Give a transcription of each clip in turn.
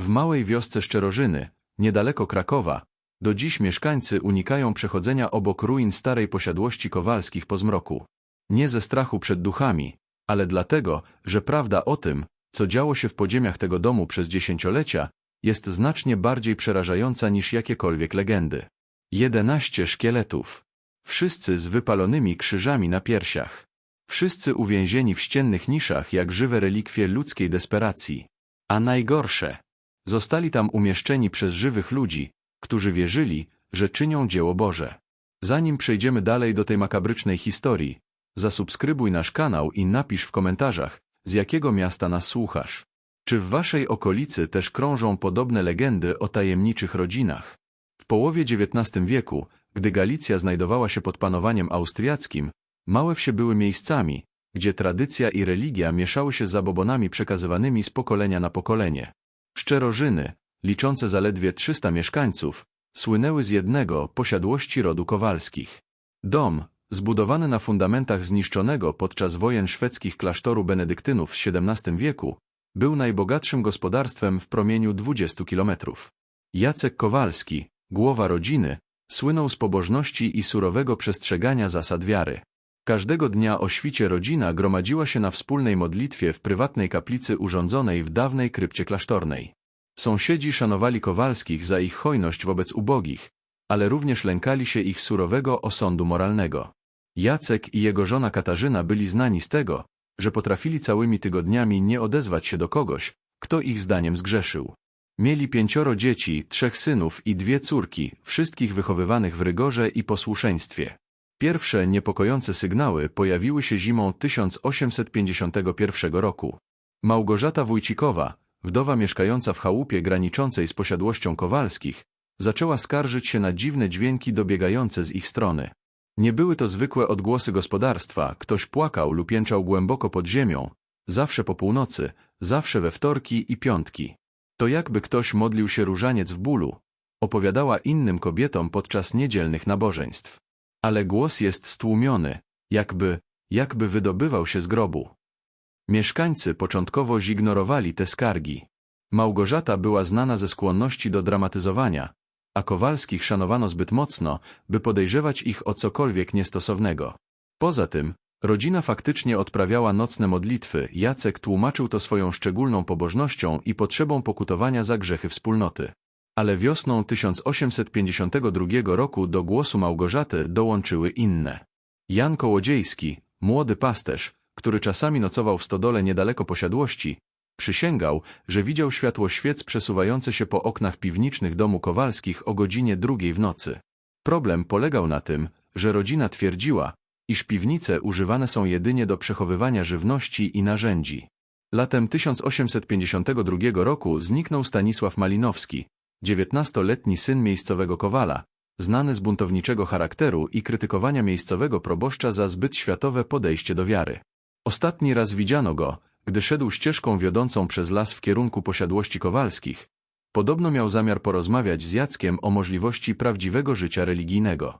W małej wiosce Szczerożyny, niedaleko Krakowa, do dziś mieszkańcy unikają przechodzenia obok ruin starej posiadłości Kowalskich po zmroku. Nie ze strachu przed duchami, ale dlatego, że prawda o tym, co działo się w podziemiach tego domu przez dziesięciolecia, jest znacznie bardziej przerażająca niż jakiekolwiek legendy. Jedenaście szkieletów. Wszyscy z wypalonymi krzyżami na piersiach. Wszyscy uwięzieni w ściennych niszach jak żywe relikwie ludzkiej desperacji. A najgorsze, zostali tam umieszczeni przez żywych ludzi, którzy wierzyli, że czynią dzieło Boże. Zanim przejdziemy dalej do tej makabrycznej historii, zasubskrybuj nasz kanał i napisz w komentarzach, z jakiego miasta nas słuchasz. Czy w waszej okolicy też krążą podobne legendy o tajemniczych rodzinach? W połowie XIX wieku, gdy Galicja znajdowała się pod panowaniem austriackim, małe wsie były miejscami, gdzie tradycja i religia mieszały się z zabobonami przekazywanymi z pokolenia na pokolenie. Szczerożyny, liczące zaledwie 300 mieszkańców, słynęły z jednego posiadłości rodu Kowalskich. Dom, zbudowany na fundamentach zniszczonego podczas wojen szwedzkich klasztoru benedyktynów w XVII wieku, był najbogatszym gospodarstwem w promieniu 20 kilometrów. Jacek Kowalski, głowa rodziny, słynął z pobożności i surowego przestrzegania zasad wiary. Każdego dnia o świcie rodzina gromadziła się na wspólnej modlitwie w prywatnej kaplicy urządzonej w dawnej krypcie klasztornej. Sąsiedzi szanowali Kowalskich za ich hojność wobec ubogich, ale również lękali się ich surowego osądu moralnego. Jacek i jego żona Katarzyna byli znani z tego, że potrafili całymi tygodniami nie odezwać się do kogoś, kto ich zdaniem zgrzeszył. Mieli pięcioro dzieci, trzech synów i dwie córki, wszystkich wychowywanych w rygorze i posłuszeństwie. Pierwsze niepokojące sygnały pojawiły się zimą 1851 roku. Małgorzata Wójcikowa, wdowa mieszkająca w chałupie graniczącej z posiadłością Kowalskich, zaczęła skarżyć się na dziwne dźwięki dobiegające z ich strony. Nie były to zwykłe odgłosy gospodarstwa, ktoś płakał lub jęczał głęboko pod ziemią, zawsze po północy, zawsze we wtorki i piątki. To jakby ktoś modlił się różaniec w bólu, opowiadała innym kobietom podczas niedzielnych nabożeństw. Ale głos jest stłumiony, jakby, jakby wydobywał się z grobu. Mieszkańcy początkowo zignorowali te skargi. Małgorzata była znana ze skłonności do dramatyzowania, a Kowalskich szanowano zbyt mocno, by podejrzewać ich o cokolwiek niestosownego. Poza tym, rodzina faktycznie odprawiała nocne modlitwy, Jacek tłumaczył to swoją szczególną pobożnością i potrzebą pokutowania za grzechy wspólnoty. Ale wiosną 1852 roku do głosu Małgorzaty dołączyły inne. Jan Kołodziejski, młody pasterz, który czasami nocował w stodole niedaleko posiadłości, Przysięgał, że widział światło świec przesuwające się po oknach piwniczych domu Kowalskich o godzinie drugiej w nocy. Problem polegał na tym, że rodzina twierdziła, iż piwnice używane są jedynie do przechowywania żywności i narzędzi. Latem 1852 roku zniknął Stanisław Malinowski, dziewiętnastoletni syn miejscowego kowala, znany z buntowniczego charakteru i krytykowania miejscowego proboszcza za zbyt światowe podejście do wiary. Ostatni raz widziano go, gdy szedł ścieżką wiodącą przez las w kierunku posiadłości Kowalskich, podobno miał zamiar porozmawiać z Jackiem o możliwości prawdziwego życia religijnego.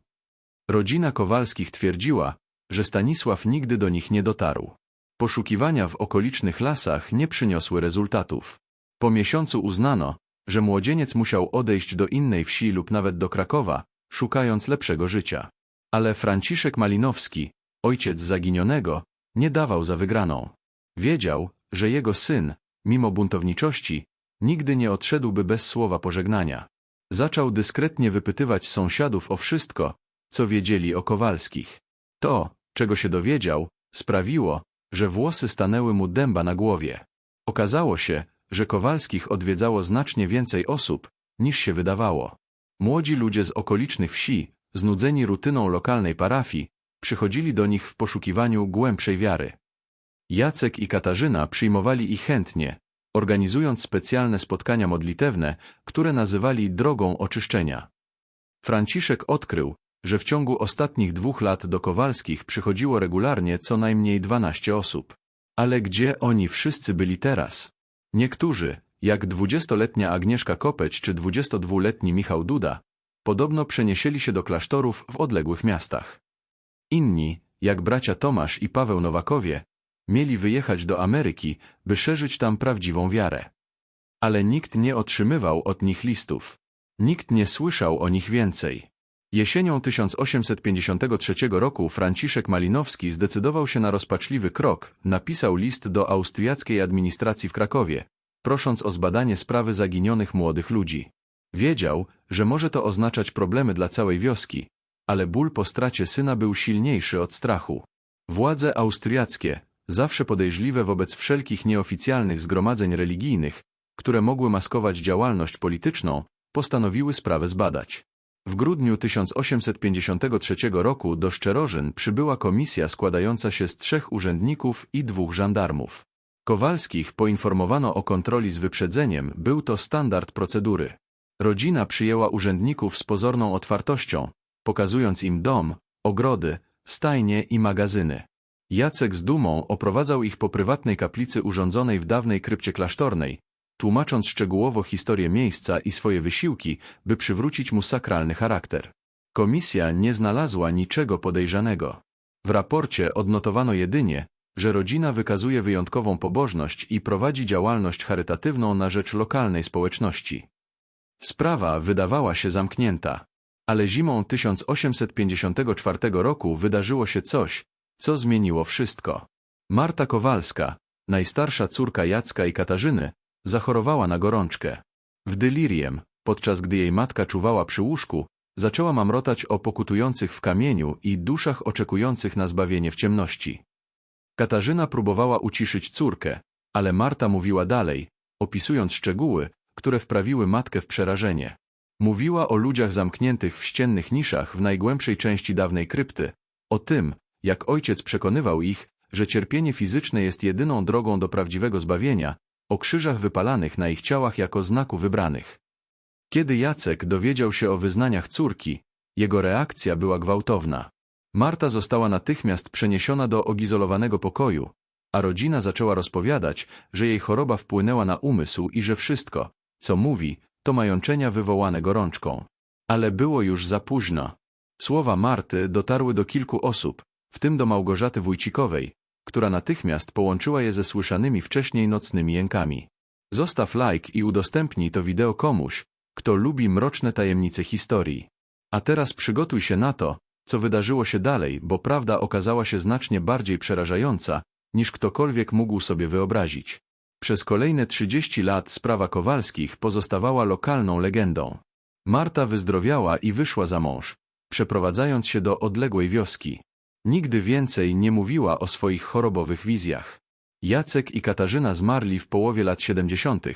Rodzina Kowalskich twierdziła, że Stanisław nigdy do nich nie dotarł. Poszukiwania w okolicznych lasach nie przyniosły rezultatów. Po miesiącu uznano, że młodzieniec musiał odejść do innej wsi lub nawet do Krakowa, szukając lepszego życia. Ale Franciszek Malinowski, ojciec zaginionego, nie dawał za wygraną. Wiedział, że jego syn, mimo buntowniczości, nigdy nie odszedłby bez słowa pożegnania. Zaczął dyskretnie wypytywać sąsiadów o wszystko, co wiedzieli o Kowalskich. To, czego się dowiedział, sprawiło, że włosy stanęły mu dęba na głowie. Okazało się, że Kowalskich odwiedzało znacznie więcej osób, niż się wydawało. Młodzi ludzie z okolicznych wsi, znudzeni rutyną lokalnej parafii, przychodzili do nich w poszukiwaniu głębszej wiary. Jacek i Katarzyna przyjmowali ich chętnie, organizując specjalne spotkania modlitewne, które nazywali drogą oczyszczenia. Franciszek odkrył, że w ciągu ostatnich dwóch lat do Kowalskich przychodziło regularnie co najmniej 12 osób. Ale gdzie oni wszyscy byli teraz? Niektórzy, jak dwudziestoletnia Agnieszka Kopeć czy dwudziestodwuletni Michał Duda, podobno przeniesieli się do klasztorów w odległych miastach. Inni, jak bracia Tomasz i Paweł Nowakowie, Mieli wyjechać do Ameryki, by szerzyć tam prawdziwą wiarę. Ale nikt nie otrzymywał od nich listów. Nikt nie słyszał o nich więcej. Jesienią 1853 roku Franciszek Malinowski zdecydował się na rozpaczliwy krok, napisał list do austriackiej administracji w Krakowie, prosząc o zbadanie sprawy zaginionych młodych ludzi. Wiedział, że może to oznaczać problemy dla całej wioski, ale ból po stracie syna był silniejszy od strachu. Władze austriackie, zawsze podejrzliwe wobec wszelkich nieoficjalnych zgromadzeń religijnych, które mogły maskować działalność polityczną, postanowiły sprawę zbadać. W grudniu 1853 roku do Szczerożyn przybyła komisja składająca się z trzech urzędników i dwóch żandarmów. Kowalskich poinformowano o kontroli z wyprzedzeniem, był to standard procedury. Rodzina przyjęła urzędników z pozorną otwartością, pokazując im dom, ogrody, stajnie i magazyny. Jacek z dumą oprowadzał ich po prywatnej kaplicy urządzonej w dawnej krypcie klasztornej, tłumacząc szczegółowo historię miejsca i swoje wysiłki, by przywrócić mu sakralny charakter. Komisja nie znalazła niczego podejrzanego. W raporcie odnotowano jedynie, że rodzina wykazuje wyjątkową pobożność i prowadzi działalność charytatywną na rzecz lokalnej społeczności. Sprawa wydawała się zamknięta. Ale zimą 1854 roku wydarzyło się coś, co zmieniło wszystko. Marta Kowalska, najstarsza córka Jacka i Katarzyny, zachorowała na gorączkę. W delirium, podczas gdy jej matka czuwała przy łóżku, zaczęła mamrotać o pokutujących w kamieniu i duszach oczekujących na zbawienie w ciemności. Katarzyna próbowała uciszyć córkę, ale Marta mówiła dalej, opisując szczegóły, które wprawiły matkę w przerażenie. Mówiła o ludziach zamkniętych w ściennych niszach w najgłębszej części dawnej krypty, o tym, jak ojciec przekonywał ich, że cierpienie fizyczne jest jedyną drogą do prawdziwego zbawienia, o krzyżach wypalanych na ich ciałach jako znaku wybranych. Kiedy Jacek dowiedział się o wyznaniach córki, jego reakcja była gwałtowna. Marta została natychmiast przeniesiona do ogizolowanego pokoju, a rodzina zaczęła rozpowiadać, że jej choroba wpłynęła na umysł i że wszystko, co mówi, to majączenia wywołane gorączką. Ale było już za późno. Słowa Marty dotarły do kilku osób, w tym do Małgorzaty Wójcikowej, która natychmiast połączyła je ze słyszanymi wcześniej nocnymi jękami. Zostaw like i udostępnij to wideo komuś, kto lubi mroczne tajemnice historii. A teraz przygotuj się na to, co wydarzyło się dalej, bo prawda okazała się znacznie bardziej przerażająca, niż ktokolwiek mógł sobie wyobrazić. Przez kolejne 30 lat sprawa Kowalskich pozostawała lokalną legendą. Marta wyzdrowiała i wyszła za mąż, przeprowadzając się do odległej wioski. Nigdy więcej nie mówiła o swoich chorobowych wizjach. Jacek i Katarzyna zmarli w połowie lat 70.,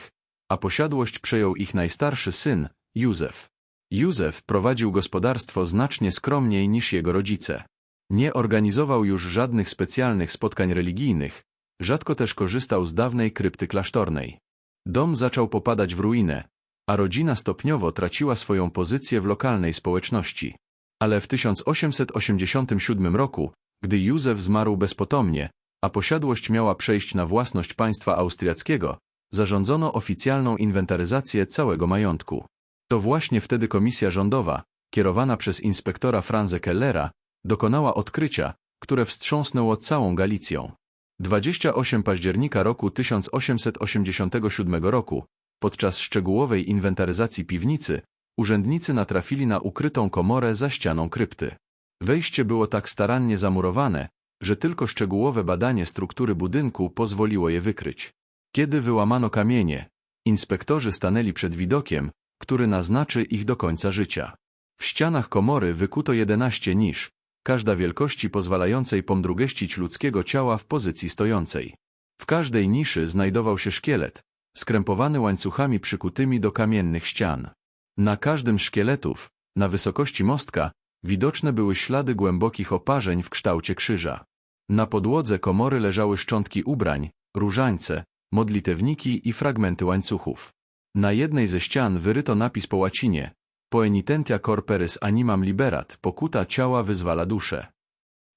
a posiadłość przejął ich najstarszy syn, Józef. Józef prowadził gospodarstwo znacznie skromniej niż jego rodzice. Nie organizował już żadnych specjalnych spotkań religijnych, rzadko też korzystał z dawnej krypty klasztornej. Dom zaczął popadać w ruinę, a rodzina stopniowo traciła swoją pozycję w lokalnej społeczności. Ale w 1887 roku, gdy Józef zmarł bezpotomnie, a posiadłość miała przejść na własność państwa austriackiego, zarządzono oficjalną inwentaryzację całego majątku. To właśnie wtedy komisja rządowa, kierowana przez inspektora Franze Kellera, dokonała odkrycia, które wstrząsnęło całą Galicją. 28 października roku 1887 roku, podczas szczegółowej inwentaryzacji piwnicy, urzędnicy natrafili na ukrytą komorę za ścianą krypty. Wejście było tak starannie zamurowane, że tylko szczegółowe badanie struktury budynku pozwoliło je wykryć. Kiedy wyłamano kamienie, inspektorzy stanęli przed widokiem, który naznaczy ich do końca życia. W ścianach komory wykuto 11 nisz, każda wielkości pozwalającej pomdrugeścić ludzkiego ciała w pozycji stojącej. W każdej niszy znajdował się szkielet, skrępowany łańcuchami przykutymi do kamiennych ścian. Na każdym szkieletów, na wysokości mostka, widoczne były ślady głębokich oparzeń w kształcie krzyża. Na podłodze komory leżały szczątki ubrań, różańce, modlitewniki i fragmenty łańcuchów. Na jednej ze ścian wyryto napis po łacinie Poenitentia corporis animam liberat, pokuta ciała wyzwala duszę.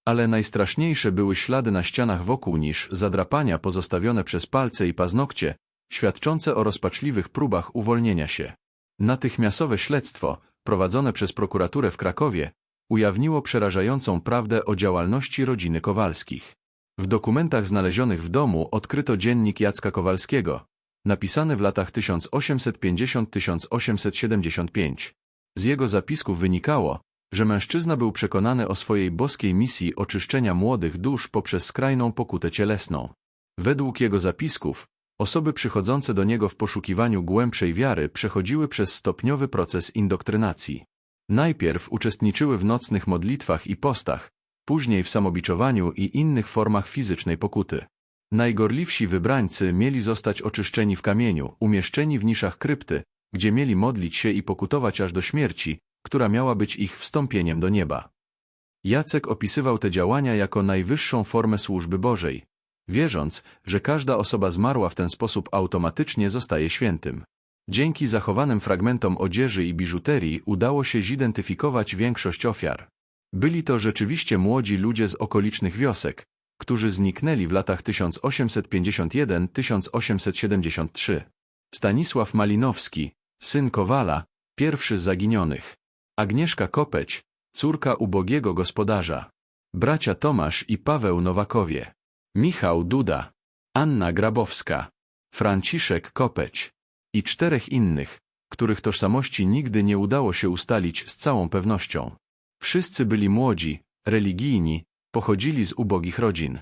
Ale najstraszniejsze były ślady na ścianach wokół niż zadrapania pozostawione przez palce i paznokcie, świadczące o rozpaczliwych próbach uwolnienia się. Natychmiastowe śledztwo, prowadzone przez prokuraturę w Krakowie, ujawniło przerażającą prawdę o działalności rodziny Kowalskich. W dokumentach znalezionych w domu odkryto dziennik Jacka Kowalskiego, napisane w latach 1850-1875. Z jego zapisków wynikało, że mężczyzna był przekonany o swojej boskiej misji oczyszczenia młodych dusz poprzez skrajną pokutę cielesną. Według jego zapisków, osoby przychodzące do niego w poszukiwaniu głębszej wiary przechodziły przez stopniowy proces indoktrynacji. Najpierw uczestniczyły w nocnych modlitwach i postach, później w samobiczowaniu i innych formach fizycznej pokuty. Najgorliwsi wybrańcy mieli zostać oczyszczeni w kamieniu, umieszczeni w niszach krypty, gdzie mieli modlić się i pokutować aż do śmierci, która miała być ich wstąpieniem do nieba. Jacek opisywał te działania jako najwyższą formę służby Bożej, wierząc, że każda osoba zmarła w ten sposób automatycznie zostaje świętym. Dzięki zachowanym fragmentom odzieży i biżuterii udało się zidentyfikować większość ofiar. Byli to rzeczywiście młodzi ludzie z okolicznych wiosek, którzy zniknęli w latach 1851-1873. Stanisław Malinowski, syn Kowala, pierwszy z zaginionych. Agnieszka Kopeć, córka ubogiego gospodarza. Bracia Tomasz i Paweł Nowakowie. Michał Duda. Anna Grabowska. Franciszek Kopeć. I czterech innych, których tożsamości nigdy nie udało się ustalić z całą pewnością. Wszyscy byli młodzi, religijni, pochodzili z ubogich rodzin.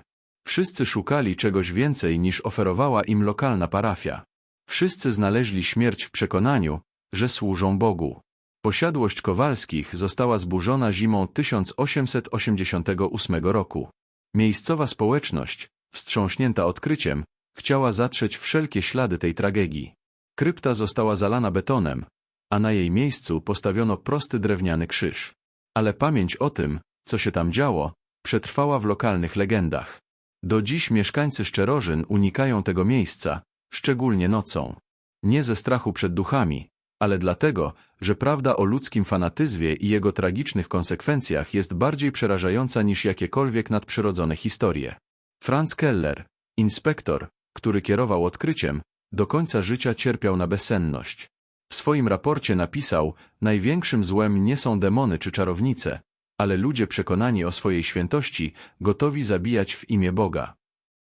Wszyscy szukali czegoś więcej niż oferowała im lokalna parafia. Wszyscy znaleźli śmierć w przekonaniu, że służą Bogu. Posiadłość Kowalskich została zburzona zimą 1888 roku. Miejscowa społeczność, wstrząśnięta odkryciem, chciała zatrzeć wszelkie ślady tej tragedii. Krypta została zalana betonem, a na jej miejscu postawiono prosty drewniany krzyż. Ale pamięć o tym, co się tam działo, przetrwała w lokalnych legendach. Do dziś mieszkańcy Szczerożyn unikają tego miejsca, szczególnie nocą. Nie ze strachu przed duchami, ale dlatego, że prawda o ludzkim fanatyzmie i jego tragicznych konsekwencjach jest bardziej przerażająca niż jakiekolwiek nadprzyrodzone historie. Franz Keller, inspektor, który kierował odkryciem, do końca życia cierpiał na bezsenność. W swoim raporcie napisał, największym złem nie są demony czy czarownice, ale ludzie przekonani o swojej świętości, gotowi zabijać w imię Boga.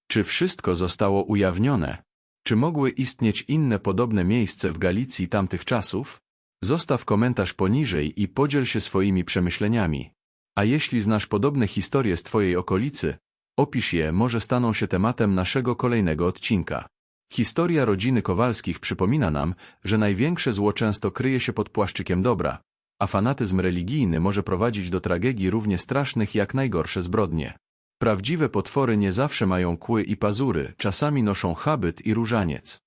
Czy wszystko zostało ujawnione? Czy mogły istnieć inne podobne miejsce w Galicji tamtych czasów? Zostaw komentarz poniżej i podziel się swoimi przemyśleniami. A jeśli znasz podobne historie z Twojej okolicy, opisz je, może staną się tematem naszego kolejnego odcinka. Historia rodziny Kowalskich przypomina nam, że największe zło często kryje się pod płaszczykiem dobra, a fanatyzm religijny może prowadzić do tragedii równie strasznych jak najgorsze zbrodnie. Prawdziwe potwory nie zawsze mają kły i pazury, czasami noszą habit i różaniec.